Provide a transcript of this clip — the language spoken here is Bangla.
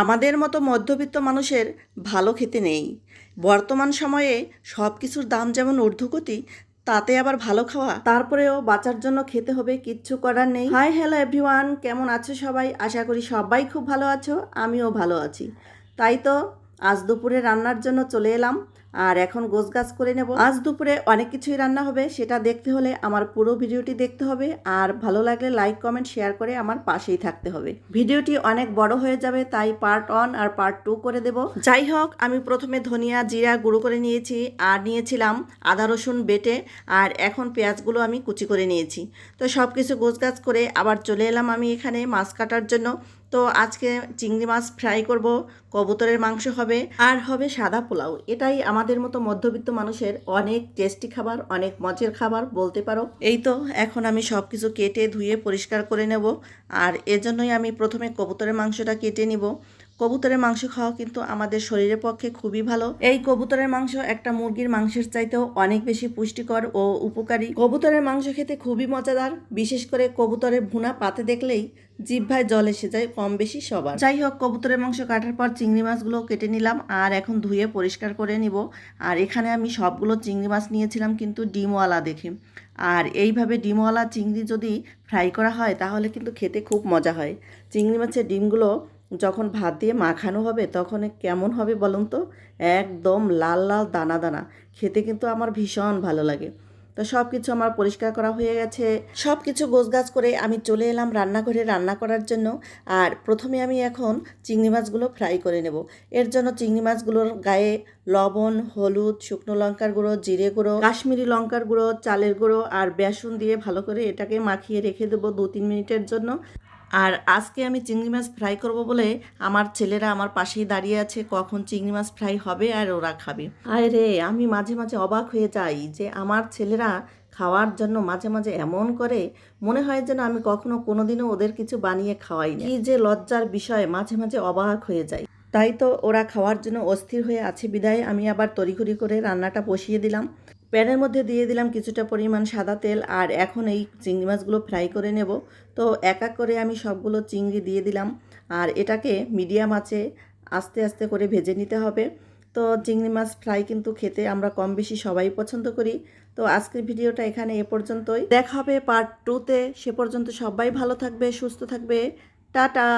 আমাদের মতো মধ্যবিত্ত মানুষের ভালো খেতে নেই। বর্তমান সময়ে সব কিছুর দাম যেমন ঊর্ধ্বগতি, তাতে আবার ভালো খাওয়া। তারপরেও বাঁচার জন্য খেতে হবে, কিচ্ছু করার নেই। হাই, হ্যালো এভরিওয়ান, কেমন আছো সবাই? আশা করি সবাই খুব ভালো আছো, আমিও ভালো আছি। তাই তো আজ দুপুরে রান্নার জন্য চলে এলাম। আর এখন গোছ গাছ করে নেব। আজ দুপুরে অনেক কিছুই রান্না হবে, সেটা দেখতে হলে আমার পুরো ভিডিওটি দেখতে হবে। আর ভালো লাগলে লাইক কমেন্ট শেয়ার করে আমার পাশেই থাকতে হবে। ভিডিওটি অনেক বড় হয়ে যাবে, তাই পার্ট ওয়ান আর পার্ট টু করে দেব। যাই হোক, আমি প্রথমে ধনিয়া, জিরা গুঁড়ো করে নিয়েছি, আর নিয়েছিলাম আদা, রসুন বেটে, আর এখন পেঁয়াজগুলো আমি কুচি করে নিয়েছি। তো সব কিছু গোছ গাছ করে আবার চলে এলাম আমি এখানে মাছ কাটার জন্য। তো আজকে চিংড়ি মাছ ফ্রাই করব, কবুতরের মাংস হবে, আর হবে সাদা পোলাও। এটাই আমাদের মতো মধ্যবিত্ত মানুষের অনেক টেস্টি খাবার, অনেক মজের খাবার, বলতে পারো। এই তো, এখন আমি সব কিছু কেটে ধুয়ে পরিষ্কার করে নেব, আর এজন্যই আমি প্রথমে কবুতরের মাংসটা কেটে নিব। কবুতরের মাংস খাওয়া কিন্তু আমাদের শরীরের পক্ষে খুবই ভালো। এই কবুতরের মাংস একটা মুরগির মাংসের চাইতেও অনেক বেশি পুষ্টিকর ও উপকারী। কবুতরের মাংস খেতে খুবই মজাদার, বিশেষ করে কবুতরের ভুনা পাতে দেখলেই জিভ্ভায় জল এসে যায় কম বেশি সবার। যাই হোক, কবুতরের মাংস কাটার পর চিংড়ি মাছগুলো কেটে নিলাম আর এখন ধুয়ে পরিষ্কার করে নিব। আর এখানে আমি সবগুলো চিংড়ি মাছ নিয়েছিলাম কিন্তু ডিমওয়ালা দেখে। আর এইভাবে ডিমওয়ালা চিংড়ি যদি ফ্রাই করা হয় তাহলে কিন্তু খেতে খুব মজা হয়। চিংড়ি মাছের ডিমগুলো যখন ভাত দিয়ে মাখানো হবে তখন কেমন হবে বলুন তো? একদম লাল লাল দানা দানা। খেতে কিন্তু আমার ভীষণ ভালো লাগে। তো সব কিছু আমার পরিষ্কার করা হয়ে গেছে। সব কিছু গোছগাছ করে আমি চলে এলাম রান্নাঘরে রান্না করার জন্য। আর প্রথমে আমি এখন চিংড়ি মাছগুলো ফ্রাই করে নেব। এর জন্য চিংড়ি মাছগুলোর গায়ে লবণ, হলুদ, শুকনো লঙ্কার গুঁড়ো, জিরে গুঁড়ো, কাশ্মীরি লঙ্কার গুঁড়ো, চালের গুঁড়ো আর বেসন দিয়ে ভালো করে এটাকে মাখিয়ে রেখে দেবো দু তিন মিনিটের জন্য। আর আজকে আমি চিংড়ি মাছ ফ্রাই করব বলে আমার ছেলেরা আমার পাশেই দাঁড়িয়ে আছে, কখন চিংড়ি মাছ ফ্রাই হবে আর ওরা খাবে। আয় রে, আমি মাঝে মাঝে অবাক হয়ে যাই যে আমার ছেলেরা খাওয়ার জন্য মাঝে মাঝে এমন করে, মনে হয় যেন আমি কখনো কোনোদিনও ওদের কিছু বানিয়ে খাওয়াই না। কি যে লজ্জার বিষয়, মাঝে মাঝে অবাক হয়ে যায় তাই তো ওরা খাওয়ার জন্য অস্থির হয়ে আছে। বিদায়, আমি আবার তড়িঘড়ি করে রান্নাটা বসিয়ে দিলাম। প্যানের মধ্যে দিয়ে দিলাম কিছুটা পরিমাণ সাদা তেল আর এখন এই চিংড়ি মাছগুলো ফ্রাই করে নেব। তো এক এক করে আমি সবগুলো চিংড়ি দিয়ে দিলাম আর এটাকে মিডিয়াম আছে আস্তে আস্তে করে ভেজে নিতে হবে। তো চিংড়ি মাছ ফ্রাই কিন্তু খেতে আমরা কম বেশি সবাই পছন্দ করি। তো আজকের ভিডিওটা এখানে এ পর্যন্তই। দেখা হবে পার্ট টুতে সে পর্যন্ত সবাই ভালো থাকবে, সুস্থ থাকবে। টাটা!